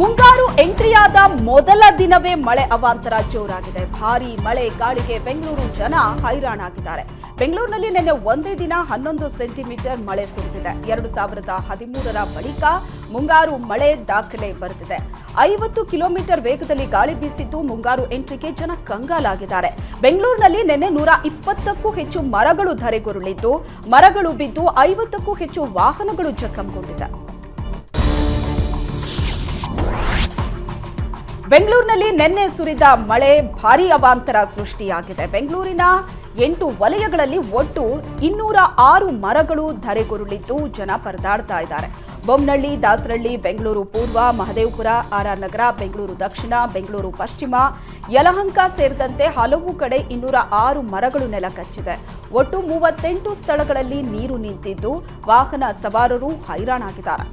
ಮುಂಗಾರು ಎಂಟ್ರಿಯಾದ ಮೊದಲ ದಿನವೇ ಮಳೆ ಅವಾಂತರ ಜೋರಾಗಿದೆ. ಭಾರಿ ಮಳೆ ಗಾಳಿಗೆ ಬೆಂಗಳೂರು ಜನ ಹೈರಾಣಾಗಿದ್ದಾರೆ. ಬೆಂಗಳೂರಿನಲ್ಲಿ ನಿನ್ನೆ ಒಂದೇ ದಿನ ಹನ್ನೊಂದು ಸೆಂಟಿಮೀಟರ್ ಮಳೆ ಸುರಿದಿದೆ. ಎರಡು ಸಾವಿರದ ಹದಿಮೂರರ ಬಳಿಕ ಮುಂಗಾರು ಮಳೆ ದಾಖಲೆ ಬರೆದಿದೆ. ಐವತ್ತು ಕಿಲೋಮೀಟರ್ ವೇಗದಲ್ಲಿ ಗಾಳಿ ಬೀಸಿದ್ದು ಮುಂಗಾರು ಎಂಟ್ರಿಗೆ ಜನ ಕಂಗಾಲಾಗಿದ್ದಾರೆ. ಬೆಂಗಳೂರಿನಲ್ಲಿ ನಿನ್ನೆ ನೂರ ಇಪ್ಪತ್ತಕ್ಕೂ ಹೆಚ್ಚು ಮರಗಳು ಧರೆಗುರುಳಿದ್ದು, ಮರಗಳು ಬಿದ್ದು ಐವತ್ತಕ್ಕೂ ಹೆಚ್ಚು ವಾಹನಗಳು ಜಖಂಗೊಂಡಿದೆ. ಬೆಂಗಳೂರಿನಲ್ಲಿ ನಿನ್ನೆ ಸುರಿದ ಮಳೆ ಭಾರೀ ಅವಾಂತರ ಸೃಷ್ಟಿಯಾಗಿದೆ. ಬೆಂಗಳೂರಿನ ಎಂಟು ವಲಯಗಳಲ್ಲಿ ಒಟ್ಟು ಇನ್ನೂರ ಆರು ಮರಗಳು ಧರೆಗುರುಳಿದ್ದು ಜನ ಪರದಾಡ್ತಾ ಇದ್ದಾರೆ. ಬೊಮ್ಮನಹಳ್ಳಿ ದಾಸರಳ್ಳಿ, ಬೆಂಗಳೂರು ಪೂರ್ವ, ಮಹದೇವಪುರ ಆರ್ಆರ್ ನಗರ, ಬೆಂಗಳೂರು ದಕ್ಷಿಣ, ಬೆಂಗಳೂರು ಪಶ್ಚಿಮ, ಯಲಹಂಕ ಸೇರಿದಂತೆ ಹಲವು ಕಡೆ ಇನ್ನೂರ ಆರು ಮರಗಳು ನೆಲಕಚ್ಚಿದೆ ಒಟ್ಟು ಮೂವತ್ತೆಂಟು ಸ್ಥಳಗಳಲ್ಲಿ ನೀರು ನಿಂತಿದ್ದು ವಾಹನ ಸವಾರರು ಹೈರಾಣಾಗಿದ್ದಾರೆ.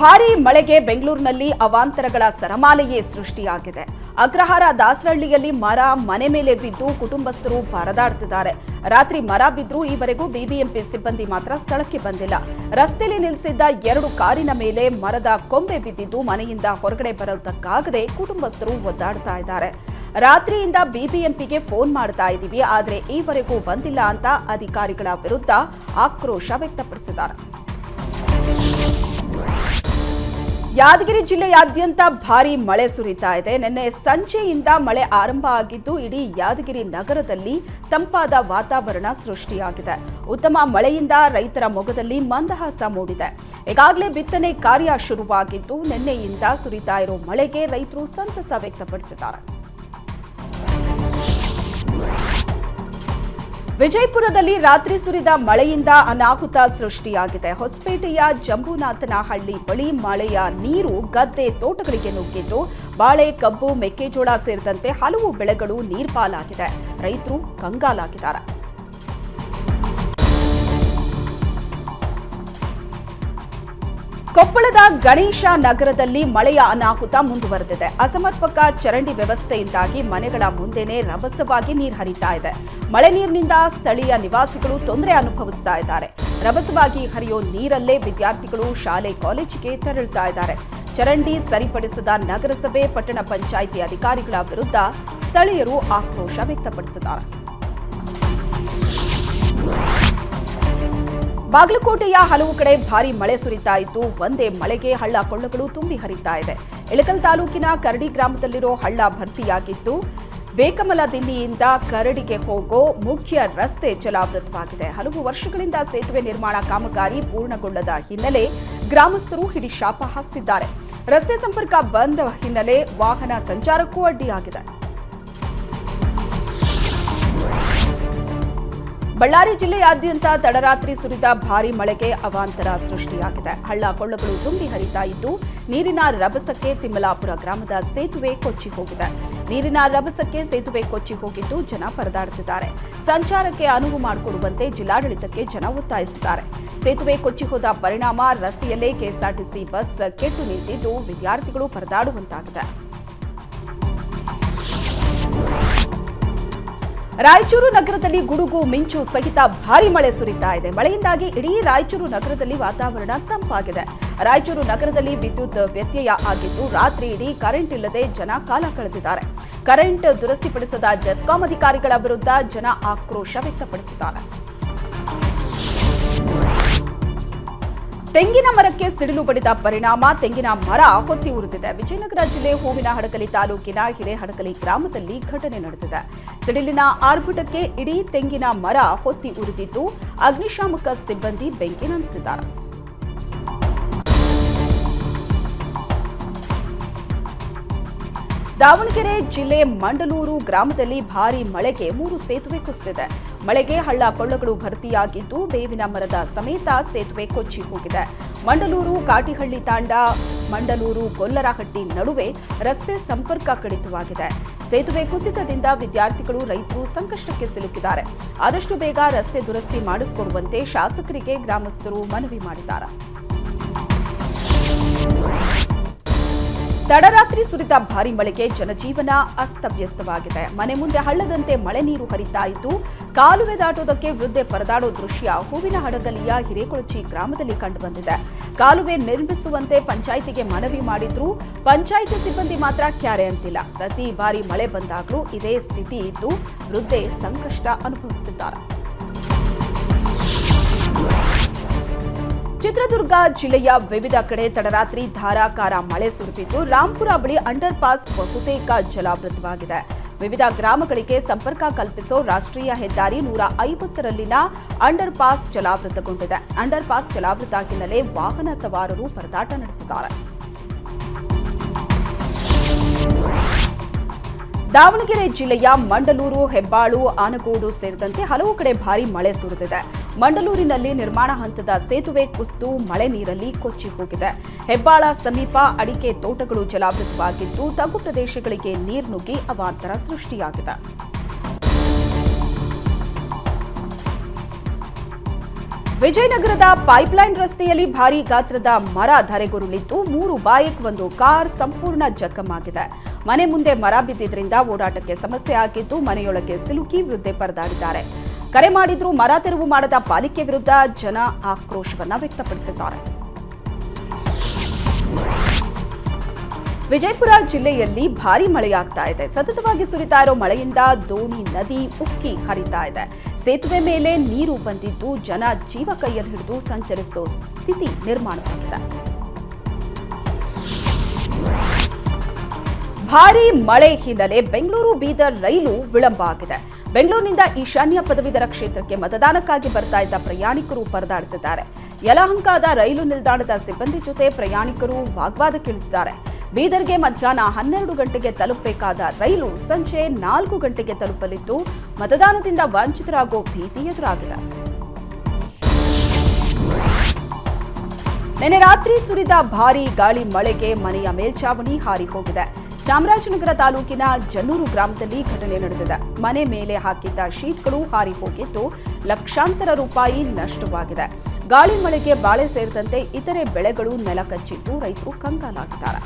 ಭಾರೀ ಮಳೆಗೆ ಬೆಂಗಳೂರಿನಲ್ಲಿ ಅವಾಂತರಗಳ ಸರಮಾಲೆಯೇ ಸೃಷ್ಟಿಯಾಗಿದೆ. ಅಗ್ರಹಾರ ದಾಸರಹಳ್ಳಿಯಲ್ಲಿ ಮರ ಮನೆ ಮೇಲೆ ಬಿದ್ದು ಕುಟುಂಬಸ್ಥರು ಪರದಾಡ್ತಿದ್ದಾರೆ ರಾತ್ರಿ ಮರ ಬಿದ್ದರೂ ಈವರೆಗೂ ಬಿಬಿಎಂಪಿ ಸಿಬ್ಬಂದಿ ಮಾತ್ರ ಸ್ಥಳಕ್ಕೆ ಬಂದಿಲ್ಲ. ರಸ್ತೆಯಲ್ಲಿ ನಿಲ್ಲಿಸಿದ್ದ ಎರಡು ಕಾರಿನ ಮೇಲೆ ಮರದ ಕೊಂಬೆ ಬಿದ್ದಿದ್ದು ಮನೆಯಿಂದ ಹೊರಗಡೆ ಬರೋದಕ್ಕಾಗದೆ ಕುಟುಂಬಸ್ಥರು ಒದ್ದಾಡ್ತಾ ಇದ್ದಾರೆ. ರಾತ್ರಿಯಿಂದ ಬಿಬಿಎಂಪಿಗೆ ಫೋನ್ ಮಾಡ್ತಾ ಇದ್ದೀವಿ, ಆದರೆ ಈವರೆಗೂ ಬಂದಿಲ್ಲ ಅಂತ ಅಧಿಕಾರಿಗಳ ವಿರುದ್ಧ ಆಕ್ರೋಶ ವ್ಯಕ್ತಪಡಿಸಿದ್ದಾರೆ. ಯಾದಗಿರಿ ಜಿಲ್ಲೆಯಾದ್ಯಂತ ಭಾರಿ ಮಳೆ ಸುರಿತಾ ಇದೆ. ನಿನ್ನೆ ಸಂಜೆಯಿಂದ ಮಳೆ ಆರಂಭ ಆಗಿದ್ದು, ಇಡೀ ಯಾದಗಿರಿ ನಗರದಲ್ಲಿ ತಂಪಾದ ವಾತಾವರಣ ಸೃಷ್ಟಿಯಾಗಿದೆ. ಉತ್ತಮ ಮಳೆಯಿಂದ ರೈತರ ಮೊಗದಲ್ಲಿ ಮಂದಹಾಸ ಮೂಡಿದೆ. ಈಗಾಗಲೇ ಬಿತ್ತನೆ ಕಾರ್ಯ ಶುರುವಾಗಿದ್ದು, ನಿನ್ನೆಯಿಂದ ಸುರಿತಾ ಇರೋ ಮಳೆಗೆ ರೈತರು ಸಂತಸ ವ್ಯಕ್ತಪಡಿಸಿದ್ದಾರೆ. ವಿಜಯಪುರದಲ್ಲಿ ರಾತ್ರಿ ಸುರಿದ ಮಳೆಯಿಂದ ಅನಾಹುತ ಸೃಷ್ಟಿಯಾಗಿದೆ. ಹೊಸಪೇಟೆಯ ಜಂಬುನಾಥನಹಳ್ಳಿ ಬಳಿ ಮಳೆಯ ನೀರು ಗದ್ದೆ ತೋಟಗಳಿಗೆ ನುಗ್ಗಿದ್ದು, ಬಾಳೆ, ಕಬ್ಬು, ಮೆಕ್ಕೆಜೋಳ ಸೇರಿದಂತೆ ಹಲವು ಬೆಳೆಗಳು ನೀರ್ಪಾಲಾಗಿದೆ. ರೈತರು ಕಂಗಾಲಾಗಿದ್ದಾರೆ. ಕೊಪ್ಪಳದ ಗಣೇಶ ನಗರದಲ್ಲಿ ಮಳೆಯ ಅನಾಹುತ ಮುಂದುವರೆದಿದೆ. ಅಸಮರ್ಪಕ ಚರಂಡಿ ವ್ಯವಸ್ಥೆಯಿಂದಾಗಿ ಮನೆಗಳ ಮುಂದೆನೆ ರಭಸವಾಗಿ ನೀರು ಹರಿತಾ ಇದೆ. ಮಳೆ ನೀರಿನಿಂದ ಸ್ಥಳೀಯ ನಿವಾಸಿಗಳು ತೊಂದರೆ ಅನುಭವಿಸ್ತಾ ಇದ್ದಾರೆ. ರಭಸವಾಗಿ ಹರಿಯೋ ನೀರಲ್ಲೇ ವಿದ್ಯಾರ್ಥಿಗಳು ಶಾಲೆ, ಕಾಲೇಜಿಗೆ ತೆರಳುತ್ತಾ ಇದ್ದಾರೆ. ಚರಂಡಿ ಸರಿಪಡಿಸದ ನಗರಸಭೆ, ಪಟ್ಟಣ ಪಂಚಾಯಿತಿ ಅಧಿಕಾರಿಗಳ ವಿರುದ್ಧ ಸ್ಥಳೀಯರು ಆಕ್ರೋಶ ವ್ಯಕ್ತಪಡಿಸಿದ್ದಾರೆ. ಬಾಗಲಕೋಟೆಯ ಹಲವು ಕಡೆ ಭಾರಿ ಮಳೆ ಸುರಿತಾ ಇದ್ದು, ಒಂದೇ ಮಳೆಗೆ ಹಳ್ಳ ಕೊಳ್ಳಗಳು ತುಂಬಿ ಹರಿತಾ ಇದೆ. ಇಳಕಲ್ ತಾಲೂಕಿನ ಕರಡಿ ಗ್ರಾಮದಲ್ಲಿರೋ ಹಳ್ಳ ಭರ್ತಿಯಾಗಿದ್ದು, ಬೇಕಮಲ ದಿಲ್ಲಿಯಿಂದ ಕರಡಿಗೆ ಹೋಗೋ ಮುಖ್ಯ ರಸ್ತೆ ಜಲಾವೃತವಾಗಿದೆ. ಹಲವು ವರ್ಷಗಳಿಂದ ಸೇತುವೆ ನಿರ್ಮಾಣ ಕಾಮಗಾರಿ ಪೂರ್ಣಗೊಳ್ಳದ ಹಿನ್ನೆಲೆ ಗ್ರಾಮಸ್ಥರು ಹಿಡಿ ಶಾಪ ಹಾಕ್ತಿದ್ದಾರೆ. ರಸ್ತೆ ಸಂಪರ್ಕ ಬಂದ ಹಿನ್ನೆಲೆ ವಾಹನ ಸಂಚಾರಕ್ಕೂ ಅಡ್ಡಿಯಾಗಿದೆ. ಬಳ್ಳಾರಿ ಜಿಲ್ಲೆಯಾದ್ಯಂತ ತಡರಾತ್ರಿ ಸುರಿದ ಭಾರೀ ಮಳೆಗೆ ಅವಾಂತರ ಸೃಷ್ಟಿಯಾಗಿದೆ. ಹಳ್ಳ ಕೊಳ್ಳಗಳು ತುಂಬಿ ಹರಿತಾ ಇದ್ದು, ನೀರಿನ ರಭಸಕ್ಕೆ ತಿಮ್ಮಲಾಪುರ ಗ್ರಾಮದ ಸೇತುವೆ ಕೊಚ್ಚಿ ಹೋಗಿದೆ. ನೀರಿನ ರಭಸಕ್ಕೆ ಸೇತುವೆ ಕೊಚ್ಚಿ ಹೋಗಿದ್ದು ಜನ ಪರದಾಡುತ್ತಿದ್ದಾರೆ. ಸಂಚಾರಕ್ಕೆ ಅನುವು ಮಾಡಿಕೊಡುವಂತೆ ಜಿಲ್ಲಾಡಳಿತಕ್ಕೆ ಜನ ಒತ್ತಾಯಿಸಿದ್ದಾರೆ. ಸೇತುವೆ ಕೊಚ್ಚಿ ಹೋದ ಪರಿಣಾಮ ರಸ್ತೆಯಲ್ಲೇ ಕೆಎಸ್ಆರ್ಟಿಸಿ ಬಸ್ ಕೆಟ್ಟು ನಿಂತಿದ್ದು, ವಿದ್ಯಾರ್ಥಿಗಳು ಪರದಾಡುವಂತಾಗಿದೆ. ರಾಯಚೂರು ನಗರದಲ್ಲಿ ಗುಡುಗು, ಮಿಂಚು ಸಹಿತ ಭಾರಿ ಮಳೆ ಸುರಿತಾ ಇದೆ. ಮಳೆಯಿಂದಾಗಿ ಇಡೀ ರಾಯಚೂರು ನಗರದಲ್ಲಿ ವಾತಾವರಣ ತಂಪಾಗಿದೆ. ರಾಯಚೂರು ನಗರದಲ್ಲಿ ವಿದ್ಯುತ್ ವ್ಯತ್ಯಯ ಆಗಿದ್ದು ರಾತ್ರಿ ಇಡೀ ಕರೆಂಟ್ ಇಲ್ಲದೆ ಜನ ಕಾಲ ಕಳೆದಿದ್ದಾರೆ. ಕರೆಂಟ್ ದುರಸ್ತಿಪಡಿಸದ ಜೆಸ್ಕಾಂ ಅಧಿಕಾರಿಗಳ ವಿರುದ್ಧ ಜನ ಆಕ್ರೋಶ ವ್ಯಕ್ತಪಡಿಸಿದ್ದಾರೆ. ತೆಂಗಿನ ಮರಕ್ಕೆ ಸಿಡಿಲು ಬಡಿದ ಪರಿಣಾಮ, ತೆಂಗಿನ ಮರ ಹೊತ್ತಿ ಉರಿದಿದೆ. ವಿಜಯನಗರ ಜಿಲ್ಲೆ ಹೂವಿನ ಹಡಕಲಿ ತಾಲೂಕಿನ ಹಿರೇಹಡಕಲಿ ಗ್ರಾಮದಲ್ಲಿ ಘಟನೆ ನಡೆದಿದೆ. ಸಿಡಿಲಿನ ಆರ್ಭಟಕ್ಕೆ ಇಡೀ ತೆಂಗಿನ ಮರ ಹೊತ್ತಿ ಉರಿದಿದ್ದು, ಅಗ್ನಿಶಾಮಕ ಸಿಬ್ಬಂದಿ ಬೆಂಕಿ ನಂದಿಸಿದ್ದಾರೆ. ದಾವಣಗೆರೆ ಜಿಲ್ಲೆ ಮಂಡಲೂರು ಗ್ರಾಮದಲ್ಲಿ ಭಾರೀ ಮಳೆಗೆ ಮೂರು ಸೇತುವೆ ಕುಸಿದಿದೆ. ಮಳೆಗೆ ಹಳ್ಳ ಕೊಳ್ಳಗಳು ಭರ್ತಿಯಾಗಿದ್ದು ಬೇವಿನ ಮರದ ಸಮೇತ ಸೇತುವೆ ಕೊಚ್ಚಿ ಹೋಗಿದೆ. ಮಂಡಲೂರು, ಕಾಟಿಹಳ್ಳಿ ತಾಂಡ, ಮಂಡಲೂರು, ಗೊಲ್ಲರಹಟ್ಟಿ ನಡುವೆ ರಸ್ತೆ ಸಂಪರ್ಕ ಕಡಿತವಾಗಿದೆ. ಸೇತುವೆ ಕುಸಿತದಿಂದ ವಿದ್ಯಾರ್ಥಿಗಳು, ರೈತರು ಸಂಕಷ್ಟಕ್ಕೆ ಸಿಲುಕಿದ್ದಾರೆ. ಆದಷ್ಟು ಬೇಗ ರಸ್ತೆ ದುರಸ್ತಿ ಮಾಡಿಸಿಕೊಡುವಂತೆ ಶಾಸಕರಿಗೆ ಗ್ರಾಮಸ್ಥರು ಮನವಿ ಮಾಡಿದ್ದಾರೆ. ತಡರಾತ್ರಿ ಸುರಿದ ಭಾರಿ ಮಳೆಗೆ ಜನಜೀವನ ಅಸ್ತವ್ಯಸ್ತವಾಗಿದೆ. ಮನೆ ಮುಂದೆ ಹಳ್ಳದಂತೆ ಮಳೆ ನೀರು ಹರಿತಾ ಇದ್ದು, ಕಾಲುವೆ ದಾಟುವುದಕ್ಕೆ ವೃದ್ಧೆ ಪರದಾಡೋ ದೃಶ್ಯ ಹೂವಿನ ಹಡಗಲಿಯ ಹಿರೇಕೊಳಚಿ ಗ್ರಾಮದಲ್ಲಿ ಕಂಡುಬಂದಿದೆ. ಕಾಲುವೆ ನಿರ್ಮಿಸುವಂತೆ ಪಂಚಾಯಿತಿಗೆ ಮನವಿ ಮಾಡಿದ್ರೂ, ಪಂಚಾಯಿತಿ ಸಿಬ್ಬಂದಿ ಮಾತ್ರ ಕ್ಯಾರೆ ಅಂತಿಲ್ಲ. ಪ್ರತಿ ಬಾರಿ ಮಳೆ ಬಂದಾಗಲೂ ಇದೇ ಸ್ಥಿತಿ ಇದ್ದು, ವೃದ್ಧೆ ಸಂಕಷ್ಟ ಅನುಭವಿಸುತ್ತಿದ್ದಾರೆ. ಚಿತ್ರದುರ್ಗ ಜಿಲ್ಲೆಯ ವಿವಿಧ ಕಡೆ ತಡರಾತ್ರಿ ಧಾರಾಕಾರ ಮಳೆ ಸುರಿದಿದ್ದು ರಾಂಪುರ ಬಳಿ ಅಂಡರ್ ಪಾಸ್ ಬಹುತೇಕ ಜಲಾವೃತವಾಗಿದೆ. ವಿವಿಧ ಗ್ರಾಮಗಳಿಗೆ ಸಂಪರ್ಕ ಕಲ್ಪಿಸೋ ರಾಷ್ಟ್ರೀಯ ಹೆದ್ದಾರಿ ನೂರ ಐವತ್ತರಲ್ಲಿನ ಅಂಡರ್ ಪಾಸ್ ಜಲಾವೃತಗೊಂಡಿದೆ. ಅಂಡರ್ ಪಾಸ್ ಜಲಾವೃತ ಹಿನ್ನೆಲೆ ವಾಹನ ಸವಾರರು ಪರದಾಟ ನಡೆಸಿದ್ದಾರೆ. ದಾವಣಗೆರೆ ಜಿಲ್ಲೆಯ ಮಂಡಲೂರು, ಹೆಬ್ಬಾಳು, ಆನಗೋಡು ಸೇರಿದಂತೆ ಹಲವು ಕಡೆ ಭಾರಿ ಮಳೆ ಸುರಿದಿದೆ. ಮಂಡಲೂರಿನಲ್ಲಿ ನಿರ್ಮಾಣ ಹಂತದ ಸೇತುವೆ ಕುಸಿದು ಮಳೆ ನೀರಲ್ಲಿ ಕೊಚ್ಚಿ ಹೋಗಿದೆ. ಹೆಬ್ಬಾಳ ಸಮೀಪ ಅಡಿಕೆ ತೋಟಗಳು ಜಲಾವೃತವಾಗಿದ್ದು, ತಗ್ಗು ಪ್ರದೇಶಗಳಿಗೆ ನೀರು ನುಗ್ಗಿ ಅವಾಂತರ ಸೃಷ್ಟಿಯಾಗಿದೆ. ವಿಜಯನಗರದ ಪೈಪ್ಲೈನ್ ರಸ್ತೆಯಲ್ಲಿ ಭಾರೀ ಗಾತ್ರದ ಮರ ಧರೆಗುರುಳಿದ್ದು, ಮೂರು ಬೈಕ್ ಒಂದು ಕಾರ್ ಸಂಪೂರ್ಣ ಜಖಮಾಗಿದೆ ಮನೆ ಮುಂದೆ ಮರ ಬಿದ್ದಿದ್ದರಿಂದ ಓಡಾಟಕ್ಕೆ ಸಮಸ್ಯೆ ಆಗಿದ್ದು, ಮನೆಯೊಳಗೆ ಸಿಲುಕಿ ವೃದ್ಧೆ ಪರದಾಡಿದ್ದಾರೆ. ಕರೆ ಮಾಡಿದ್ರೂ ಮರ ತೆರವು ಮಾಡದ ಪಾಲಿಕೆ ವಿರುದ್ಧ ಜನ ಆಕ್ರೋಶವನ್ನ ವ್ಯಕ್ತಪಡಿಸಿದ್ದಾರೆ. ವಿಜಯಪುರ ಜಿಲ್ಲೆಯಲ್ಲಿ ಭಾರಿ ಮಳೆಯಾಗ್ತಾ ಇದೆ. ಸತತವಾಗಿ ಸುರಿತಾ ಇರೋ ಮಳೆಯಿಂದ ದೋಣಿ, ನದಿ ಉಕ್ಕಿ ಹರಿತಾ ಇದೆ. ಸೇತುವೆ ಮೇಲೆ ನೀರು ಬಂದಿದ್ದು ಜನ ಜೀವ ಕೈಯಲ್ಲಿ ಹಿಡಿದು ಸಂಚರಿಸೋ ಸ್ಥಿತಿ ನಿರ್ಮಾಣವಾಗಿದೆ. ಭಾರಿ ಮಳೆ ಹಿನ್ನೆಲೆ ಬೆಂಗಳೂರು ಬೀದರ್ ರೈಲು ವಿಳಂಬ ಆಗಿದೆ. ಬೆಂಗಳೂರಿನಿಂದ ಈಶಾನ್ಯ ಪದವೀಧರ ಕ್ಷೇತ್ರಕ್ಕೆ ಮತದಾನಕ್ಕಾಗಿ ಬರ್ತಾ ಇದ್ದ ಪ್ರಯಾಣಿಕರು ಪರದಾಡುತ್ತಿದ್ದಾರೆ. ಯಲಹಂಕದ ರೈಲು ನಿಲ್ದಾಣದ ಸಿಬ್ಬಂದಿ ಜೊತೆ ಪ್ರಯಾಣಿಕರು ವಾಗ್ವಾದಕ್ಕಿಳಿದಿದ್ದಾರೆ. ಬೀದರ್ಗೆ ಮಧ್ಯಾಹ್ನ ಹನ್ನೆರಡು ಗಂಟೆಗೆ ತಲುಪಬೇಕಾದ ರೈಲು ಸಂಜೆ ನಾಲ್ಕು ಗಂಟೆಗೆ ತಲುಪಲಿದ್ದು, ಮತದಾನದಿಂದ ವಂಚಿತರಾಗೋ ಭೀತಿ ಎದುರಾಗಿದೆ. ನಿನ್ನೆ ರಾತ್ರಿ ಸುರಿದ ಭಾರೀ ಗಾಳಿ ಮಳೆಗೆ ಮನೆಯ ಮೇಲ್ಛಾವಣಿ ಹಾರಿ ಹೋಗಿದೆ. ಚಾಮರಾಜನಗರ ತಾಲೂಕಿನ ಜನ್ನೂರು ಗ್ರಾಮದಲ್ಲಿ ಘಟನೆ ನಡೆದಿದೆ. ಮನೆ ಮೇಲೆ ಹಾಕಿದ್ದ ಶೀಟ್ಗಳು ಹಾರಿ ಹೋಗಿದ್ದು ಲಕ್ಷಾಂತರ ರೂಪಾಯಿ ನಷ್ಟವಾಗಿದೆ. ಗಾಳಿ ಮಳೆಗೆ ಬಾಳೆ ಸೇರಿದಂತೆ ಇತರೆ ಬೆಳೆಗಳು ನೆಲಕಚ್ಚಿದ್ದು ರೈತರು ಕಂಗಾಲಾಗಿದ್ದಾರೆ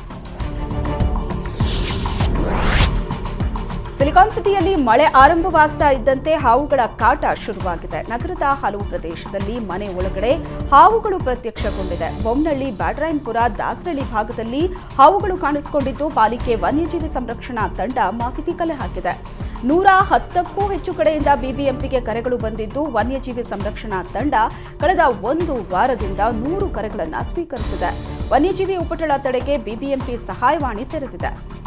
ಸಿಲಿಕಾನ್ ಸಿಟಿಯಲ್ಲಿ ಮಳೆ ಆರಂಭವಾಗ್ತಾ ಇದ್ದಂತೆ ಹಾವುಗಳ ಕಾಟ ಶುರುವಾಗಿದೆ. ನಗರದ ಹಲವು ಪ್ರದೇಶದಲ್ಲಿ ಮನೆ ಒಳಗಡೆ ಹಾವುಗಳು ಪ್ರತ್ಯಕ್ಷಗೊಂಡಿದೆ. ಬೊಮ್ಮನಹಳ್ಳಿ ಬ್ಯಾಟರಾಯನ್ಪುರ ದಾಸರಳ್ಳಿ ಭಾಗದಲ್ಲಿ ಹಾವುಗಳು ಕಾಣಿಸಿಕೊಂಡಿದ್ದು, ಪಾಲಿಕೆ ವನ್ಯಜೀವಿ ಸಂರಕ್ಷಣಾ ತಂಡ ಮಾಹಿತಿ ಕಲೆ ಹಾಕಿದೆ. ನೂರ ಹತ್ತಕ್ಕೂ ಹೆಚ್ಚು ಕಡೆಯಿಂದ ಬಿಬಿಎಂಪಿಗೆ ಕರೆಗಳು ಬಂದಿದ್ದು, ವನ್ಯಜೀವಿ ಸಂರಕ್ಷಣಾ ತಂಡ ಕಳೆದ ಒಂದು ವಾರದಿಂದ ನೂರು ಕರೆಗಳನ್ನು ಸ್ವೀಕರಿಸಿದೆ. ವನ್ಯಜೀವಿ ಉಪಟಳ ತಡೆಗೆ ಬಿಬಿಎಂಪಿ ಸಹಾಯವಾಣಿ ತೆರೆದಿದೆ.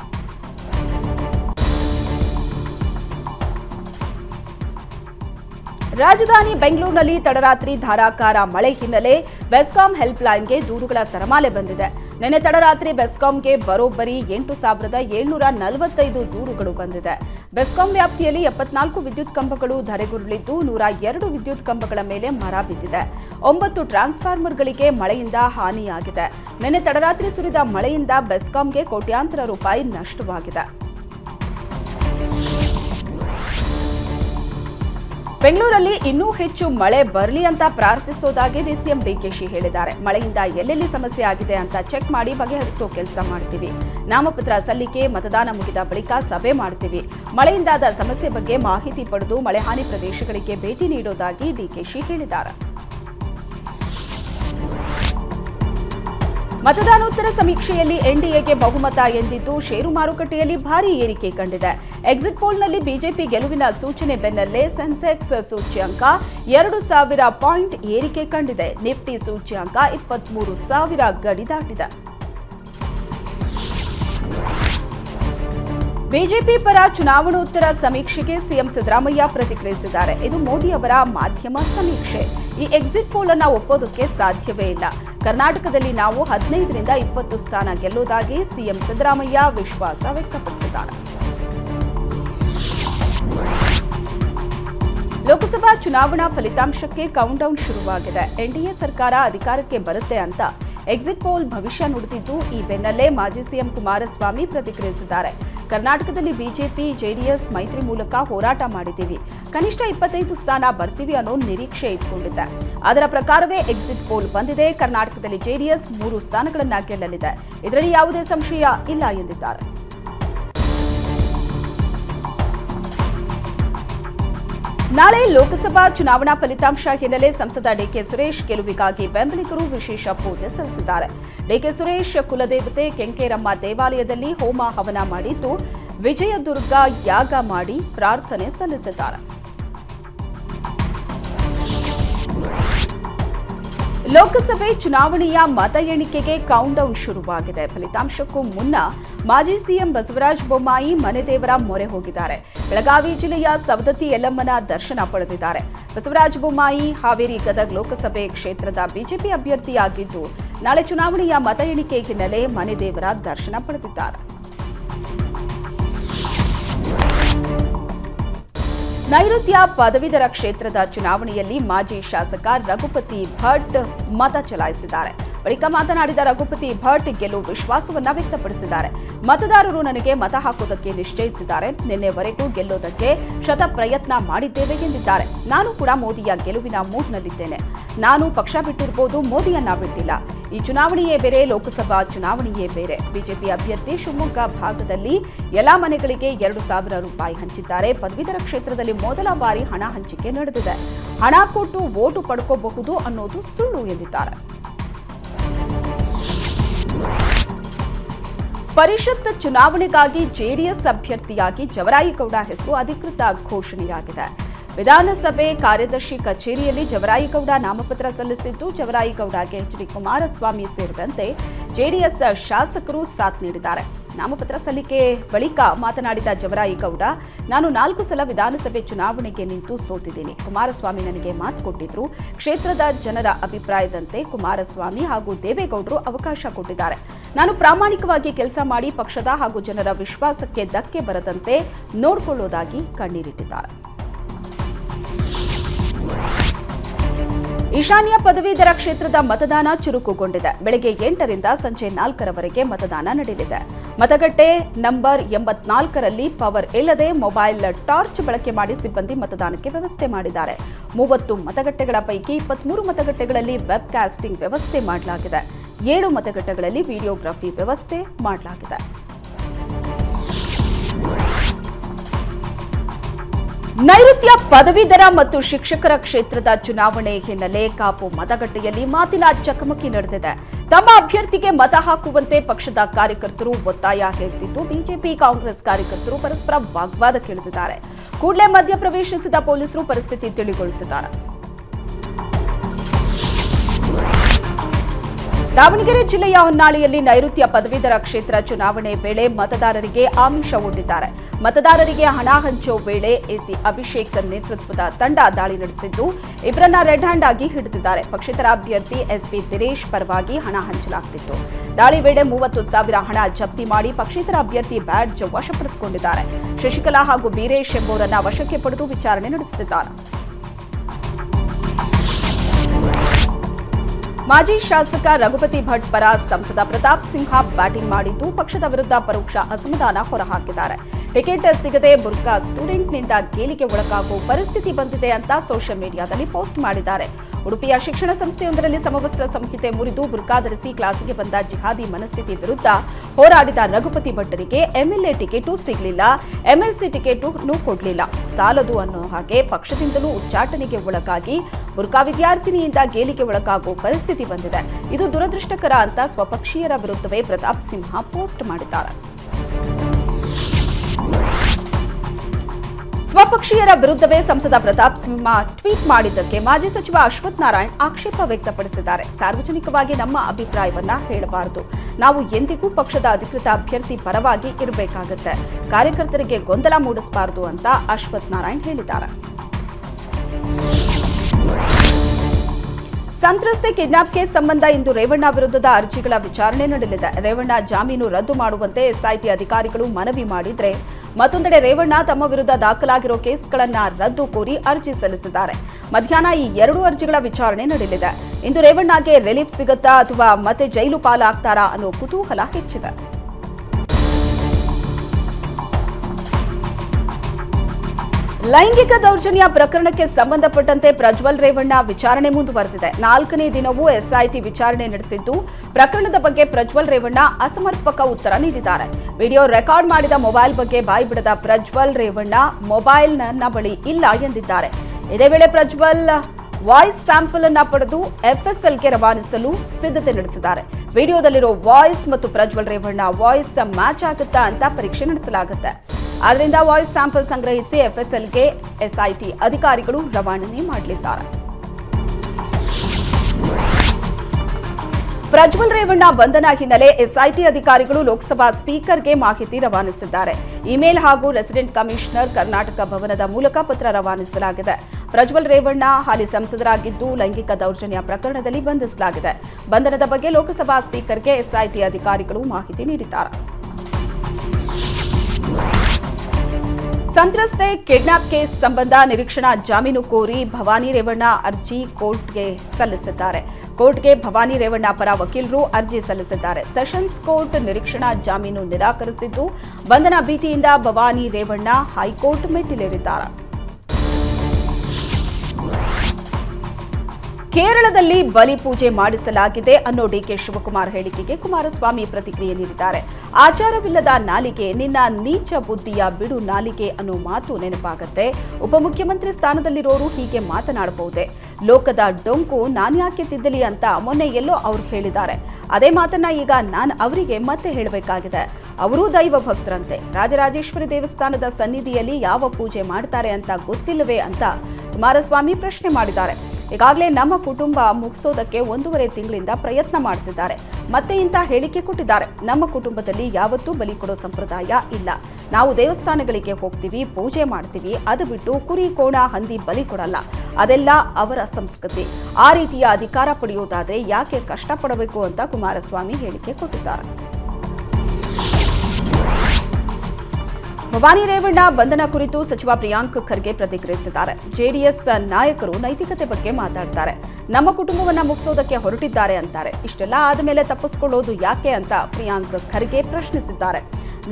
ರಾಜಧಾನಿ ಬೆಂಗಳೂರಿನಲ್ಲಿ ತಡರಾತ್ರಿ ಧಾರಾಕಾರ ಮಳೆ ಹಿನ್ನೆಲೆ ಬೆಸ್ಕಾಂ ಹೆಲ್ಪ್ಲೈನ್ಗೆ ದೂರುಗಳ ಸರಮಾಲೆ ಬಂದಿದೆ. ನಿನ್ನೆ ತಡರಾತ್ರಿ ಬೆಸ್ಕಾಂಗೆ ಬರೋಬ್ಬರಿ ಎಂಟು ಸಾವಿರದ ಏಳ್ನೂರ ನಲವತ್ತೈದು ದೂರುಗಳು ಬಂದಿದೆ. ಬೆಸ್ಕಾಂ ವ್ಯಾಪ್ತಿಯಲ್ಲಿ ಎಪ್ಪತ್ನಾಲ್ಕು ವಿದ್ಯುತ್ ಕಂಬಗಳು ಧರೆಗುರುಳಿದ್ದು ನೂರ ಎರಡು ವಿದ್ಯುತ್ ಕಂಬಗಳ ಮೇಲೆ ಮರ ಬಿದ್ದಿದೆ. ಒಂಬತ್ತು ಟ್ರಾನ್ಸ್ಫಾರ್ಮರ್ಗಳಿಗೆ ಮಳೆಯಿಂದ ಹಾನಿಯಾಗಿದೆ. ನಿನ್ನೆ ತಡರಾತ್ರಿ ಸುರಿದ ಮಳೆಯಿಂದ ಬೆಸ್ಕಾಂಗೆ ಕೋಟ್ಯಾಂತರ ರೂಪಾಯಿ ನಷ್ಟವಾಗಿದೆ. ಬೆಂಗಳೂರಲ್ಲಿ ಇನ್ನೂ ಹೆಚ್ಚು ಮಳೆ ಬರಲಿ ಅಂತ ಪ್ರಾರ್ಥಿಸೋದಾಗಿ ಡಿಸಿಎಂ ಡಿಕೆಶಿ ಹೇಳಿದ್ದಾರೆ. ಮಳೆಯಿಂದ ಎಲ್ಲೆಲ್ಲಿ ಸಮಸ್ಯೆ ಆಗಿದೆ ಅಂತ ಚೆಕ್ ಮಾಡಿ ಬಗೆಹರಿಸೋ ಕೆಲಸ ಮಾಡ್ತೀವಿ. ನಾಮಪತ್ರ ಸಲ್ಲಿಕೆ, ಮತದಾನ ಮುಗಿದ ಬಳಿಕ ಸಭೆ ಮಾಡ್ತೀವಿ. ಮಳೆಯಿಂದಾದ ಸಮಸ್ಯೆ ಬಗ್ಗೆ ಮಾಹಿತಿ ಪಡೆದು ಮಳೆಹಾನಿ ಪ್ರದೇಶಗಳಿಗೆ ಭೇಟಿ ನೀಡೋದಾಗಿ ಡಿಕೆಶಿ ಹೇಳಿದ್ದಾರೆ. ಮತದಾನೋತ್ತರ ಸಮೀಕ್ಷೆಯಲ್ಲಿ ಎನ್ಡಿಎಗೆ ಬಹುಮತ ಎಂದಿದ್ದು ಷೇರು ಮಾರುಕಟ್ಟೆಯಲ್ಲಿ ಭಾರಿ ಏರಿಕೆ ಕಂಡಿದೆ. ಎಕ್ಸಿಟ್ ಪೋಲ್ನಲ್ಲಿ ಬಿಜೆಪಿ ಗೆಲುವಿನ ಸೂಚನೆ ಬೆನ್ನಲ್ಲೇ ಸೆನ್ಸೆಕ್ಸ್ ಸೂಚ್ಯಂಕ ಎರಡು ಸಾವಿರ ಪಾಯಿಂಟ್ ಏರಿಕೆ ಕಂಡಿದೆ. ನಿಫ್ಟಿ ಸೂಚ್ಯಂಕ ಇಪ್ಪತ್ಮೂರು ಸಾವಿರ ಗಡಿ ದಾಟಿದೆ. ಬಿಜೆಪಿ ಪರ ಚುನಾವಣೋತ್ತರ ಸಮೀಕ್ಷೆಗೆ ಸಿಎಂ ಸಿದ್ದರಾಮಯ್ಯ ಪ್ರತಿಕ್ರಿಯಿಸಿದ್ದಾರೆ. ಇದು ಮೋದಿ ಅವರ ಮಾಧ್ಯಮ ಸಮೀಕ್ಷೆ. ಈ ಎಕ್ಸಿಟ್ ಪೋಲ್ ಅನ್ನ ಒಪ್ಪೋದಕ್ಕೆ ಸಾಧ್ಯವೇ ಇಲ್ಲ. ಕರ್ನಾಟಕದಲ್ಲಿ ನಾವು ಹದಿನೈದರಿಂದ ಇಪ್ಪತ್ತು ಸ್ಥಾನ ಗೆಲ್ಲೋದಾಗಿ ಸಿಎಂ ಸಿದ್ದರಾಮಯ್ಯ ವಿಶ್ವಾಸ ವ್ಯಕ್ತಪಡಿಸಿದ್ದಾರೆ. ಲೋಕಸಭಾ ಚುನಾವಣಾ ಫಲಿತಾಂಶಕ್ಕೆ ಕೌಂಟ್ಡೌನ್ ಶುರುವಾಗಿದೆ. ಎನ್ಡಿಎ ಸರ್ಕಾರ ಅಧಿಕಾರಕ್ಕೆ ಬರುತ್ತೆ ಅಂತ ಎಕ್ಸಿಟ್ ಪೋಲ್ ಭವಿಷ್ಯ ನುಡಿದಿದ್ದು ಈ ಬೆನ್ನಲ್ಲೇ ಮಾಜಿ ಸಿಎಂ ಕುಮಾರಸ್ವಾಮಿ ಪ್ರತಿಕ್ರಿಯಿಸಿದ್ದಾರೆ. ಕರ್ನಾಟಕದಲ್ಲಿ ಬಿಜೆಪಿ, ಜೆಡಿಎಸ್ ಮೈತ್ರಿ ಮೂಲಕ ಹೋರಾಟ ಮಾಡಿದ್ದೀವಿ. ಕನಿಷ್ಠ ಇಪ್ಪತ್ತೈದು ಸ್ಥಾನ ಬರ್ತೀವಿ ಅನ್ನೋ ನಿರೀಕ್ಷೆ ಇಟ್ಕೊಂಡಿದ್ದೆ ಅದರ ಪ್ರಕಾರವೇ ಎಕ್ಸಿಟ್ ಪೋಲ್ ಬಂದಿದೆ. ಕರ್ನಾಟಕದಲ್ಲಿ ಜೆಡಿಎಸ್ ಮೂರು ಸ್ಥಾನಗಳನ್ನ ಗೆಲ್ಲಲಿದೆ. ಇದರಲ್ಲಿ ಯಾವುದೇ ಸಂಶಯ ಇಲ್ಲ ಎಂದಿದ್ದಾರೆ. ನಾಳೆ ಲೋಕಸಭಾ ಚುನಾವಣಾ ಫಲಿತಾಂಶ ಹಿನ್ನೆಲೆ ಸಂಸದ ಡಿಕೆ ಸುರೇಶ್ ಗೆಲುವಿಗಾಗಿ ಬೆಂಬಲಿಗರು ವಿಶೇಷ ಪೂಜೆ ಸಲ್ಲಿಸಿದ್ದಾರೆ. ಡಿಕೆ ಸುರೇಶ್ ಕುಲದೇವತೆ ಕೆಂಕೇರಮ್ಮ ದೇವಾಲಯದಲ್ಲಿ ಹೋಮ ಹವನ ಮಾಡಿದ್ದು, ವಿಜಯದುರ್ಗ ಯಾಗ ಮಾಡಿ ಪ್ರಾರ್ಥನೆ ಸಲ್ಲಿಸಿದ್ದಾರೆ. ಲೋಕಸಭೆ ಚುನಾವಣೆಯ ಮತ ಎಣಿಕೆಗೆ ಕೌಂಟ್ಡೌನ್ ಶುರುವಾಗಿದೆ. ಫಲಿತಾಂಶಕ್ಕೂ ಮುನ್ನ ಮಾಜಿ ಸಿಎಂ ಬಸವರಾಜ ಬೊಮ್ಮಾಯಿ ಮನೆದೇವರ ಮೊರೆ ಹೋಗಿದ್ದಾರೆ. ಬೆಳಗಾವಿ ಜಿಲ್ಲೆಯ ಸವದತ್ತಿ ಯಲ್ಲಮ್ಮನ ದರ್ಶನ ಪಡೆದಿದ್ದಾರೆ. ಬಸವರಾಜ ಬೊಮ್ಮಾಯಿ ಹಾವೇರಿ ಗದಗ ಲೋಕಸಭೆ ಕ್ಷೇತ್ರದ ಬಿಜೆಪಿ ಅಭ್ಯರ್ಥಿಯಾಗಿದ್ದು, ನಾಳೆ ಚುನಾವಣೆಯ ಮತ ಎಣಿಕೆ ಹಿನ್ನೆಲೆ ಮನೆದೇವರ ದರ್ಶನ ಪಡೆದಿದ್ದಾರೆ. ನೈಋತ್ಯ ಪದವೀಧರ ಕ್ಷೇತ್ರದ ಚುನಾವಣೆಯಲ್ಲಿ ಮಾಜಿ ಶಾಸಕ ರಘುಪತಿ ಭಟ್ ಮತ ಚಲಾಯಿಸಿದ್ದಾರೆ. ಬಳಿಕ ಮಾತನಾಡಿದ ರಘುಪತಿ ಭಟ್ ಗೆಲುವು ವಿಶ್ವಾಸವನ್ನ ವ್ಯಕ್ತಪಡಿಸಿದ್ದಾರೆ. ಮತದಾರರು ನನಗೆ ಮತ ಹಾಕುವುದಕ್ಕೆ ನಿಶ್ಚಯಿಸಿದ್ದಾರೆ. ನಿನ್ನೆವರೆಗೂ ಗೆಲ್ಲೋದಕ್ಕೆ ಶತ ಪ್ರಯತ್ನ ಮಾಡಿದ್ದೇವೆ ಎಂದಿದ್ದಾರೆ. ನಾನು ಕೂಡ ಮೋದಿಯ ಗೆಲುವಿನ ಮೂಡ್ನಲ್ಲಿದ್ದೇನೆ ನಾನು ಪಕ್ಷ ಬಿಟ್ಟಿರ್ಬೋದು, ಮೋದಿಯನ್ನ ಬಿಟ್ಟಿಲ್ಲ. ಈ ಚುನಾವಣೆಯೇ ಬೇರೆ, ಲೋಕಸಭಾ ಚುನಾವಣೆಯೇ ಬೇರೆ. ಬಿಜೆಪಿ ಅಭ್ಯರ್ಥಿ ಶಿವಮೊಗ್ಗ ಭಾಗದಲ್ಲಿ ಎಲ್ಲ ಮನೆಗಳಿಗೆ ಎರಡು ಸಾವಿರ ರೂಪಾಯಿ ಹಂಚಿದ್ದಾರೆ. ಪದವೀಧರ ಕ್ಷೇತ್ರದಲ್ಲಿ ಮೊದಲ ಬಾರಿ ಹಣ ಹಂಚಿಕೆ ನಡೆದಿದೆ. ಹಣ ಕೊಟ್ಟು ಓಟು ಪಡ್ಕೋಬಹುದು ಅನ್ನೋದು ಸುಳ್ಳು ಎಂದಿದ್ದಾರೆ. ಪರಿಷತ್ ಚುನಾವಣೆಗಾಗಿ ಜೆಡಿಎಸ್ ಅಭ್ಯರ್ಥಿಯಾಗಿ ಜವರಾಯಿಗೌಡ ಹೆಸರು ಅಧಿಕೃತ ಘೋಷಣೆಯಾಗಿದೆ. ವಿಧಾನಸಭೆ ಕಾರ್ಯದರ್ಶಿ ಕಚೇರಿಯಲ್ಲಿ ಜವರಾಯಿಗೌಡ ನಾಮಪತ್ರ ಸಲ್ಲಿಸಿದ್ದು, ಜವರಾಯಿಗೌಡಗೆ ಎಚ್ ಡಿ ಕುಮಾರಸ್ವಾಮಿ ಸೇರಿದಂತೆ ಜೆಡಿಎಸ್ ಶಾಸಕರು ಸಾಥ್ ನೀಡಿದ್ದಾರೆ. ನಾಮಪತ್ರ ಸಲ್ಲಿಕೆ ಬಳಿಕ ಮಾತನಾಡಿದ ಜವರಾಯಿಗೌಡ, ನಾನು ನಾಲ್ಕು ಸಲ ವಿಧಾನಸಭೆ ಚುನಾವಣೆಗೆ ನಿಂತು ಸೋತಿದ್ದೀನಿ. ಕುಮಾರಸ್ವಾಮಿ ನನಗೆ ಮಾತು ಕೊಟ್ಟಿದ್ರು. ಕ್ಷೇತ್ರದ ಜನರ ಅಭಿಪ್ರಾಯದಂತೆ ಕುಮಾರಸ್ವಾಮಿ ಹಾಗೂ ದೇವೇಗೌಡರು ಅವಕಾಶ ಕೊಟ್ಟಿದ್ದಾರೆ. ನಾನು ಪ್ರಾಮಾಣಿಕವಾಗಿ ಕೆಲಸ ಮಾಡಿ ಪಕ್ಷದ ಹಾಗೂ ಜನರ ವಿಶ್ವಾಸಕ್ಕೆ ಧಕ್ಕೆ ಬರದಂತೆ ನೋಡಿಕೊಳ್ಳೋದಾಗಿ ಕಣ್ಣೀರಿಟ್ಟಿದ್ದಾರೆ. ಈಶಾನ್ಯ ಪದವೀಧರ ಕ್ಷೇತ್ರದ ಮತದಾನ ಚುರುಕುಗೊಂಡಿದೆ. ಬೆಳಗ್ಗೆ ಎಂಟರಿಂದ ಸಂಜೆ ನಾಲ್ಕರವರೆಗೆ ಮತದಾನ ನಡೆಯಲಿದೆ. ಮತಗಟ್ಟೆ ನಂಬರ್ ಎಂಬತ್ನಾಲ್ಕರಲ್ಲಿ ಪವರ್ ಇಲ್ಲದೆ ಮೊಬೈಲ್ ಟಾರ್ಚ್ ಬಳಕೆ ಮಾಡಿ ಸಿಬ್ಬಂದಿ ಮತದಾನಕ್ಕೆ ವ್ಯವಸ್ಥೆ ಮಾಡಿದ್ದಾರೆ. ಮೂವತ್ತು ಮತಗಟ್ಟೆಗಳ ಪೈಕಿ ಇಪ್ಪತ್ಮೂರು ಮತಗಟ್ಟೆಗಳಲ್ಲಿ ವೆಬ್ ಕಾಸ್ಟಿಂಗ್ ವ್ಯವಸ್ಥೆ ಮಾಡಲಾಗಿದೆ. ಏಳು ಮತಗಟ್ಟೆಗಳಲ್ಲಿ ವಿಡಿಯೋಗ್ರಫಿ ವ್ಯವಸ್ಥೆ ಮಾಡಲಾಗಿದೆ. ನೈಋತ್ಯ ಪದವೀಧರ ಮತ್ತು ಶಿಕ್ಷಕರ ಕ್ಷೇತ್ರದ ಚುನಾವಣೆ ಹಿನ್ನೆಲೆ ಕಾಪು ಮತಗಟ್ಟೆಯಲ್ಲಿ ಮಾತಿನ ಚಕಮಕಿ ನಡೆದಿದೆ. ತಮ್ಮ ಅಭ್ಯರ್ಥಿಗೆ ಮತ ಹಾಕುವಂತೆ ಪಕ್ಷದ ಕಾರ್ಯಕರ್ತರು ಒತ್ತಾಯ ಹೇಳ್ತಿದ್ದು, ಬಿಜೆಪಿ ಕಾಂಗ್ರೆಸ್ ಕಾರ್ಯಕರ್ತರು ಪರಸ್ಪರ ವಾಗ್ವಾದಕ್ಕಿಳಿದಿದ್ದಾರೆ ಕೂಡಲೇ ಮಧ್ಯಪ್ರವೇಶಿಸಿದ ಪೊಲೀಸರು ಪರಿಸ್ಥಿತಿ ತಿಳಿಗೊಳಿಸಿದ್ದಾರೆ. ದಾವಣಗೆರೆ ಜಿಲ್ಲೆಯ ಹೊನ್ನಾಳಿಯಲ್ಲಿ ನೈಋತ್ಯ ಪದವೀಧರ ಕ್ಷೇತ್ರ ಚುನಾವಣೆ ವೇಳೆ ಮತದಾರರಿಗೆ ಆಮಿಷ ಒಡ್ಡಿದ್ದಾರೆ. ಮತದಾರರಿಗೆ ಹಣ ಹಂಚೋ ವೇಳೆ ಎಸಿ ಅಭಿಷೇಕ್ ನೇತೃತ್ವದ ತಂಡ ದಾಳಿ ನಡೆಸಿದ್ದು, ಇಬ್ಬರನ್ನ ರೆಡ್ ಹ್ಯಾಂಡ್ ಆಗಿ ಹಿಡಿದಿದ್ದಾರೆ. ಪಕ್ಷೇತರ ಅಭ್ಯರ್ಥಿ ಎಸ್ಪಿ ದಿನೇಶ್ ಪರವಾಗಿ ಹಣ ಹಂಚಲಾಗ್ತಿತ್ತು. ದಾಳಿ ವೇಳೆ ಮೂವತ್ತು ಸಾವಿರ ಹಣ ಜಪ್ತಿ ಮಾಡಿ ಪಕ್ಷೇತರ ಅಭ್ಯರ್ಥಿ ಬ್ಯಾಡ್ಜ್ ವಶಪಡಿಸಿಕೊಂಡಿದ್ದಾರೆ. ಶಶಿಕಲಾ ಹಾಗೂ ಬೀರೇಶ್ ಎಂಬುವರನ್ನ ವಶಕ್ಕೆ ಪಡೆದು ವಿಚಾರಣೆ ನಡೆಸುತ್ತಿದ್ದಾರೆ. ಮಾಜಿ ಶಾಸಕ ರಘುಪತಿ ಭಟ್ ಪರ ಸಂಸದ ಪ್ರತಾಪ್ ಸಿಂಹ ಬ್ಯಾಟಿಂಗ್ ಮಾಡಿದ್ದು ಪಕ್ಷದ ವಿರುದ್ಧ ಪರೋಕ್ಷ ಅಸಮಾಧಾನ ಹೊರಹಾಕಿದ್ದಾರೆ. ಟಿಕೆಟ್ ಸಿಗದೆ ಬುರ್ಕಾ ಸ್ಟೂಡೆಂಟ್ನಿಂದ ಗೇಲಿಗೆ ಒಳಗಾಗುವ ಪರಿಸ್ಥಿತಿ ಬಂದಿದೆ ಅಂತ ಸೋಷಿಯಲ್ ಮೀಡಿಯಾದಲ್ಲಿ ಪೋಸ್ಟ್ ಮಾಡಿದ್ದಾರೆ. ಉಡುಪಿಯ ಶಿಕ್ಷಣ ಸಂಸ್ಥೆಯೊಂದರಲ್ಲಿ ಸಮವಸ್ತ್ರ ಸಂಹಿತೆ ಮುರಿದು ಬುರ್ಕಾ ಧರಿಸಿ ಕ್ಲಾಸಿಗೆ ಬಂದ ಜಿಹಾದಿ ಮನಸ್ಥಿತಿ ವಿರುದ್ಧ ಹೋರಾಡಿದ ರಘುಪತಿ ಭಟ್ಟರಿಗೆ ಎಂಎಲ್ಎ ಟಿಕೆಟು ಸಿಗಲಿಲ್ಲ. ಎಂಎಲ್ಸಿ ಟಿಕೆಟು ಕೊಡಲಿಲ್ಲ. ಸಾಲದು ಅನ್ನೋ ಹಾಗೆ ಪಕ್ಷದಿಂದಲೂ ಉಚ್ಚಾಟನೆಗೆ ಒಳಗಾಗಿ ಬುರ್ಕಾ ವಿದ್ಯಾರ್ಥಿನಿಯಿಂದ ಗೇಲಿಗೆ ಒಳಗಾಗುವ ಪರಿಸ್ಥಿತಿ ಬಂದಿದೆ. ಇದು ದುರದೃಷ್ಟಕರ ಅಂತ ಸ್ವಪಕ್ಷೀಯರ ವಿರುದ್ಧವೇ ಪ್ರತಾಪ್ ಸಿಂಹ ಪೋಸ್ಟ್ ಮಾಡಿದ್ದಾರೆ. ಸ್ವಪಕ್ಷೀಯರ ವಿರುದ್ಧವೇ ಸಂಸದ ಪ್ರತಾಪ್ ಸಿಂಹ ಟ್ವೀಟ್ ಮಾಡಿದ್ದಕ್ಕೆ ಮಾಜಿ ಸಚಿವ ಅಶ್ವಥ್ ನಾರಾಯಣ್ ಆಕ್ಷೇಪ ವ್ಯಕ್ತಪಡಿಸಿದ್ದಾರೆ. ಸಾರ್ವಜನಿಕವಾಗಿ ನಮ್ಮ ಅಭಿಪ್ರಾಯವನ್ನ ಹೇಳಬಾರದು. ನಾವು ಎಂದಿಗೂ ಪಕ್ಷದ ಅಧಿಕೃತ ಅಭ್ಯರ್ಥಿ ಪರವಾಗಿ ಇರಬೇಕಾಗುತ್ತೆ. ಕಾರ್ಯಕರ್ತರಿಗೆ ಗೊಂದಲ ಮೂಡಿಸಬಾರದು ಅಂತ ಅಶ್ವಥ್ ನಾರಾಯಣ್ ಹೇಳಿದ್ದಾರೆ. ಸಂತ್ರಸ್ತೆ ಕಿಡ್ನಾಪ್ ಕೇಸ್ ಸಂಬಂಧ ಇಂದು ರೇವಣ್ಣ ವಿರುದ್ಧದ ಅರ್ಜಿಗಳ ವಿಚಾರಣೆ ನಡೆಯಲಿದೆ. ರೇವಣ್ಣ ಜಾಮೀನು ರದ್ದು ಮಾಡುವಂತೆ ಎಸ್ಐಟಿ ಅಧಿಕಾರಿಗಳು ಮನವಿ ಮಾಡಿದ್ರೆ ಮತ್ತೊಂದೆಡೆ ರೇವಣ್ಣ ತಮ್ಮ ವಿರುದ್ಧ ದಾಖಲಾಗಿರೋ ಕೇಸ್ಗಳನ್ನ ರದ್ದು ಕೋರಿ ಅರ್ಜಿ ಸಲ್ಲಿಸಿದ್ದಾರೆ. ಮಧ್ಯಾಹ್ನ ಈ ಎರಡು ಅರ್ಜಿಗಳ ವಿಚಾರಣೆ ನಡೆಯಲಿದೆ. ಇಂದು ರೇವಣ್ಣಗೆ ರಿಲೀಫ್ ಸಿಗುತ್ತಾ ಅಥವಾ ಮತ್ತೆ ಜೈಲು ಪಾಲಾಗ್ತಾರಾ ಅನ್ನೋ ಕುತೂಹಲ ಹೆಚ್ಚಿದೆ. ಲೈಂಗಿಕ ದೌರ್ಜನ್ಯ ಪ್ರಕರಣಕ್ಕೆ ಸಂಬಂಧಪಟ್ಟಂತೆ ಪ್ರಜ್ವಲ್ ರೇವಣ್ಣ ವಿಚಾರಣೆ ಮುಂದುವರೆದಿದೆ. ನಾಲ್ಕನೇ ದಿನವೂ ಎಸ್ಐಟಿ ವಿಚಾರಣೆ ನಡೆಸಿದ್ದು, ಪ್ರಕರಣದ ಬಗ್ಗೆ ಪ್ರಜ್ವಲ್ ರೇವಣ್ಣ ಅಸಮರ್ಪಕ ಉತ್ತರ ನೀಡಿದ್ದಾರೆ. ವಿಡಿಯೋ ರೆಕಾರ್ಡ್ ಮಾಡಿದ ಮೊಬೈಲ್ ಬಗ್ಗೆ ಬಾಯ್ಬಿಡದ ಪ್ರಜ್ವಲ್ ರೇವಣ್ಣ ಮೊಬೈಲ್ ನನ್ನ ಬಳಿ ಇಲ್ಲ ಎಂದಿದ್ದಾರೆ. ಇದೇ ವೇಳೆ ಪ್ರಜ್ವಲ್ ವಾಯ್ಸ್ ಸ್ಯಾಂಪಲ್ ಅನ್ನ ಪಡೆದು ಎಫ್ಎಸ್ಎಲ್ಗೆ ರವಾನಿಸಲು ಸಿದ್ಧತೆ ನಡೆಸಿದ್ದಾರೆ. ವಿಡಿಯೋದಲ್ಲಿರೋ ವಾಯ್ಸ್ ಮತ್ತು ಪ್ರಜ್ವಲ್ ರೇವಣ್ಣ ವಾಯ್ಸ್ ಮ್ಯಾಚ್ ಆಗುತ್ತಾ ಅಂತ ಪರೀಕ್ಷೆ ನಡೆಸಲಾಗುತ್ತೆ. ಆದ್ದರಿಂದ ವಾಯ್ಸ್ ಸ್ಯಾಂಪಲ್ ಸಂಗ್ರಹಿಸಿ ಎಫ್ಎಸ್ಎಲ್ಗೆ ಎಸ್ಐಟಿ ಅಧಿಕಾರಿಗಳು ರವಾನೆ ಮಾಡಲಿದ್ದಾರೆ. ಪ್ರಜ್ವಲ್ ರೇವಣ್ಣ ಬಂಧನ ಹಿನ್ನೆಲೆ ಎಸ್ಐಟಿ ಅಧಿಕಾರಿಗಳು ಲೋಕಸಭಾ ಸ್ಪೀಕರ್ಗೆ ಮಾಹಿತಿ ರವಾನಿಸಿದ್ದಾರೆ. ಇಮೇಲ್ ಹಾಗೂ ರೆಸಿಡೆಂಟ್ ಕಮಿಷನರ್ ಕರ್ನಾಟಕ ಭವನದ ಮೂಲಕ ಪತ್ರ ರವಾನಿಸಲಾಗಿದೆ. ಪ್ರಜ್ವಲ್ ರೇವಣ್ಣ ಹಾಲಿ ಸಂಸದರಾಗಿದ್ದು ಲೈಂಗಿಕ ದೌರ್ಜನ್ಯ ಪ್ರಕರಣದಲ್ಲಿ ಬಂಧಿಸಲಾಗಿದೆ. ಬಂಧನದ ಬಗ್ಗೆ ಲೋಕಸಭಾ ಸ್ಪೀಕರ್ಗೆ ಎಸ್ಐಟಿ ಅಧಿಕಾರಿಗಳು ಮಾಹಿತಿ ನೀಡಿದ್ದಾರೆ. ಸಂತ್ರಸ್ತೆ ಕಿಡ್ನಾಪ್ ಕೇಸ್ ಸಂಬಂಧ ನಿರೀಕ್ಷಣಾ ಜಾಮೀನು ಕೋರಿ ಭವಾನಿ ರೇವಣ್ಣ ಅರ್ಜಿ ಕೋರ್ಟ್ಗೆ ಸಲ್ಲಿಸಿದ್ದಾರೆ. ಕೋರ್ಟ್ಗೆ ಭವಾನಿ ರೇವಣ್ಣ ಪರ ವಕೀಲರು ಅರ್ಜಿ ಸಲ್ಲಿಸಿದ್ದಾರೆ. ಸೆಷನ್ಸ್ ಕೋರ್ಟ್ ನಿರೀಕ್ಷಣಾ ಜಾಮೀನು ನಿರಾಕರಿಸಿದ್ದು, ಬಂಧನ ಭೀತಿಯಿಂದ ಭವಾನಿ ರೇವಣ್ಣ ಹೈಕೋರ್ಟ್ ಮೆಟ್ಟಿಲೇರಿದ್ದಾರೆ. ಕೇರಳದಲ್ಲಿ ಬಲಿ ಪೂಜೆ ಮಾಡಿಸಲಾಗಿದೆ ಅನ್ನೋ ಡಿಕೆ ಶಿವಕುಮಾರ್ ಹೇಳಿಕೆಗೆ ಕುಮಾರಸ್ವಾಮಿ ಪ್ರತಿಕ್ರಿಯೆ ನೀಡಿದ್ದಾರೆ. ಆಚಾರವಿಲ್ಲದ ನಾಲಿಗೆ, ನಿನ್ನ ನೀಚ ಬುದ್ಧಿಯ ಬಿಡು ನಾಲಿಗೆ ಅನ್ನೋ ಮಾತು ನೆನಪಾಗತ್ತೆ. ಉಪಮುಖ್ಯಮಂತ್ರಿ ಸ್ಥಾನದಲ್ಲಿರೋರು ಹೀಗೆ ಮಾತನಾಡಬಹುದೇ? ಲೋಕದ ಡೊಂಕು ನಾನ್ಯಾಕೆ ತಿದ್ದಲಿ ಅಂತ ಮೊನ್ನೆ ಎಲ್ಲೋ ಅವ್ರು ಹೇಳಿದ್ದಾರೆ. ಅದೇ ಮಾತನ್ನ ಈಗ ನಾನು ಅವರಿಗೆ ಮತ್ತೆ ಹೇಳಬೇಕಾಗಿದೆ. ಅವರೂ ದೈವ ಭಕ್ತರಂತೆ. ರಾಜರಾಜೇಶ್ವರಿ ದೇವಸ್ಥಾನದ ಸನ್ನಿಧಿಯಲ್ಲಿ ಯಾವ ಪೂಜೆ ಮಾಡ್ತಾರೆ ಅಂತ ಗೊತ್ತಿಲ್ಲವೇ ಅಂತ ಕುಮಾರಸ್ವಾಮಿ ಪ್ರಶ್ನೆ ಮಾಡಿದ್ದಾರೆ. ಈಗಾಗಲೇ ನಮ್ಮ ಕುಟುಂಬ ಮುಗಿಸೋದಕ್ಕೆ ಒಂದೂವರೆ ತಿಂಗಳಿಂದ ಪ್ರಯತ್ನ ಮಾಡ್ತಿದ್ದಾರೆ. ಮತ್ತೆ ಇಂಥ ಹೇಳಿಕೆ ಕೊಟ್ಟಿದ್ದಾರೆ. ನಮ್ಮ ಕುಟುಂಬದಲ್ಲಿ ಯಾವತ್ತೂ ಬಲಿ ಕೊಡೋ ಸಂಪ್ರದಾಯ ಇಲ್ಲ. ನಾವು ದೇವಸ್ಥಾನಗಳಿಗೆ ಹೋಗ್ತೀವಿ, ಪೂಜೆ ಮಾಡ್ತೀವಿ, ಅದು ಬಿಟ್ಟು ಕುರಿ, ಕೋಣ, ಹಂದಿ ಬಲಿ ಕೊಡಲ್ಲ. ಅದೆಲ್ಲ ಅವರ ಸಂಸ್ಕೃತಿ. ಆ ರೀತಿಯ ಅಧಿಕಾರ ಪಡೆಯೋದಾದರೆ ಯಾಕೆ ಕಷ್ಟಪಡಬೇಕು ಅಂತ ಕುಮಾರಸ್ವಾಮಿ ಹೇಳಿಕೆ ಕೊಟ್ಟಿದ್ದಾರೆ. ಭವಾನಿ ರೇವಣ್ಣ ಬಂಧನ ಕುರಿತು ಸಚಿವ ಪ್ರಿಯಾಂಕ್ ಖರ್ಗೆ ಪ್ರತಿಕ್ರಿಯಿಸಿದ್ದಾರೆ. ಜೆಡಿಎಸ್ ನಾಯಕರು ನೈತಿಕತೆ ಬಗ್ಗೆ ಮಾತಾಡ್ತಾರೆ. ನಮ್ಮ ಕುಟುಂಬವನ್ನ ಮುಗಿಸೋದಕ್ಕೆ ಹೊರಟಿದ್ದಾರೆ ಅಂತಾರೆ. ಇಷ್ಟೆಲ್ಲ ಆದಮೇಲೆ ತಪ್ಪಿಸ್ಕೊಳ್ಳೋದು ಯಾಕೆ ಅಂತ ಪ್ರಿಯಾಂಕ್ ಖರ್ಗೆ ಪ್ರಶ್ನಿಸಿದ್ದಾರೆ.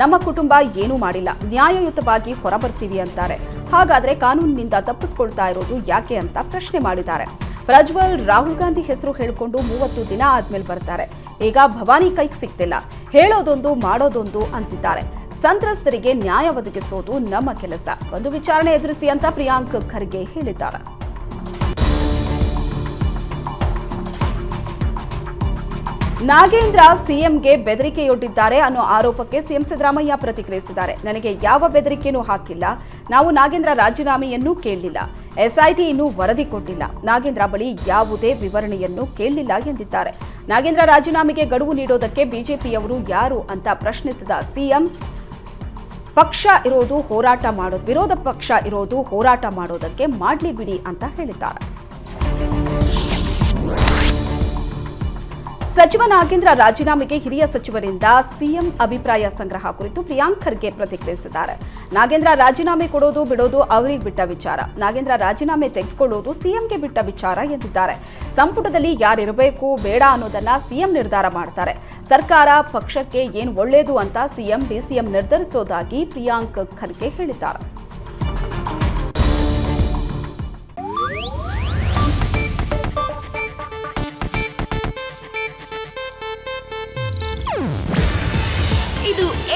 ನಮ್ಮ ಕುಟುಂಬ ಏನೂ ಮಾಡಿಲ್ಲ. ನ್ಯಾಯಯುತವಾಗಿ ಹೊರಬರ್ತೀವಿ ಅಂತಾರೆ. ಹಾಗಾದ್ರೆ ಕಾನೂನಿನಿಂದ ತಪ್ಪಿಸ್ಕೊಳ್ತಾ ಇರೋದು ಯಾಕೆ ಅಂತ ಪ್ರಶ್ನೆ ಮಾಡಿದ್ದಾರೆ. ಪ್ರಜ್ವಲ್, ರಾಹುಲ್ ಗಾಂಧಿ ಹೆಸರು ಹೇಳಿಕೊಂಡು ಮೂವತ್ತು ದಿನ ಆದ್ಮೇಲೆ ಬರ್ತಾರೆ. ಈಗ ಭವಾನಿ ಕೈಗೆ ಸಿಗ್ತಿಲ್ಲ. ಹೇಳೋದೊಂದು ಮಾಡೋದೊಂದು ಅಂತಿದ್ದಾರೆ. ಸಂತ್ರಸ್ತರಿಗೆ ನ್ಯಾಯ ಒದಗಿಸೋದು ನಮ್ಮ ಕೆಲಸ. ಒಂದು ವಿಚಾರಣೆ ಎದುರಿಸಿ ಅಂತ ಪ್ರಿಯಾಂಕ್ ಖರ್ಗೆ ಹೇಳಿದ್ದಾರೆ. ನಾಗೇಂದ್ರ ಸಿಎಂಗೆ ಬೆದರಿಕೆಯೊಡ್ಡಿದ್ದಾರೆ ಅನ್ನೋ ಆರೋಪಕ್ಕೆ ಸಿಎಂ ಸಿದ್ದರಾಮಯ್ಯ ಪ್ರತಿಕ್ರಿಯಿಸಿದ್ದಾರೆ. ನನಗೆ ಯಾವ ಬೆದರಿಕೆಯೂ ಹಾಕಿಲ್ಲ. ನಾವು ನಾಗೇಂದ್ರ ರಾಜೀನಾಮೆಯನ್ನು ಕೇಳಲಿಲ್ಲ. ಎಸ್ಐಟಿ ಇನ್ನೂ ವರದಿ ಕೊಟ್ಟಿಲ್ಲ. ನಾಗೇಂದ್ರ ಬಳಿ ಯಾವುದೇ ವಿವರಣೆಯನ್ನು ಕೇಳಲಿಲ್ಲ ಎಂದಿದ್ದಾರೆ. ನಾಗೇಂದ್ರ ರಾಜೀನಾಮೆಗೆ ಗಡುವು ನೀಡೋದಕ್ಕೆ ಬಿಜೆಪಿಯವರು ಯಾರು ಅಂತ ಪ್ರಶ್ನಿಸಿದ ಸಿಎಂ ಪಕ್ಷ ಇರೋದು ಹೋರಾಟ ಮಾಡೋದು ವಿರೋಧ ಪಕ್ಷ ಇರೋದು ಹೋರಾಟ ಮಾಡೋದಕ್ಕೆ ಮಾಡಲಿ ಬಿಡಿ ಅಂತ ಹೇಳಿದ್ದಾರೆ. ಸಚಿವ ನಾಗೇಂದ್ರ ರಾಜೀನಾಮೆಗೆ ಹಿರಿಯ ಸಚಿವರಿಂದ ಸಿಎಂ ಅಭಿಪ್ರಾಯ ಸಂಗ್ರಹ ಕುರಿತು ಪ್ರಿಯಾಂಕ್ ಖರ್ಗೆ ಪ್ರತಿಕ್ರಿಯಿಸಿದ್ದಾರೆ. ನಾಗೇಂದ್ರ ರಾಜೀನಾಮೆ ಕೊಡೋದು ಬಿಡೋದು ಅವರಿಗೆ ಬಿಟ್ಟ ವಿಚಾರ. ನಾಗೇಂದ್ರ ರಾಜೀನಾಮೆ ತೆಗೆದುಕೊಳ್ಳೋದು ಸಿಎಂಗೆ ಬಿಟ್ಟ ವಿಚಾರ ಎಂದಿದ್ದಾರೆ. ಸಂಪುಟದಲ್ಲಿ ಯಾರಿರಬೇಕು, ಬೇಡ ಅನ್ನೋದನ್ನ ಸಿಎಂ ನಿರ್ಧಾರ ಮಾಡ್ತಾರೆ. ಸರ್ಕಾರ ಪಕ್ಷಕ್ಕೆ ಏನು ಒಳ್ಳೆಯದು ಅಂತ ಸಿಎಂ, ಡಿಸಿಎಂ ನಿರ್ಧರಿಸೋದಾಗಿ ಪ್ರಿಯಾಂಕ್ ಖರ್ಗೆ ಹೇಳಿದ್ದಾರೆ.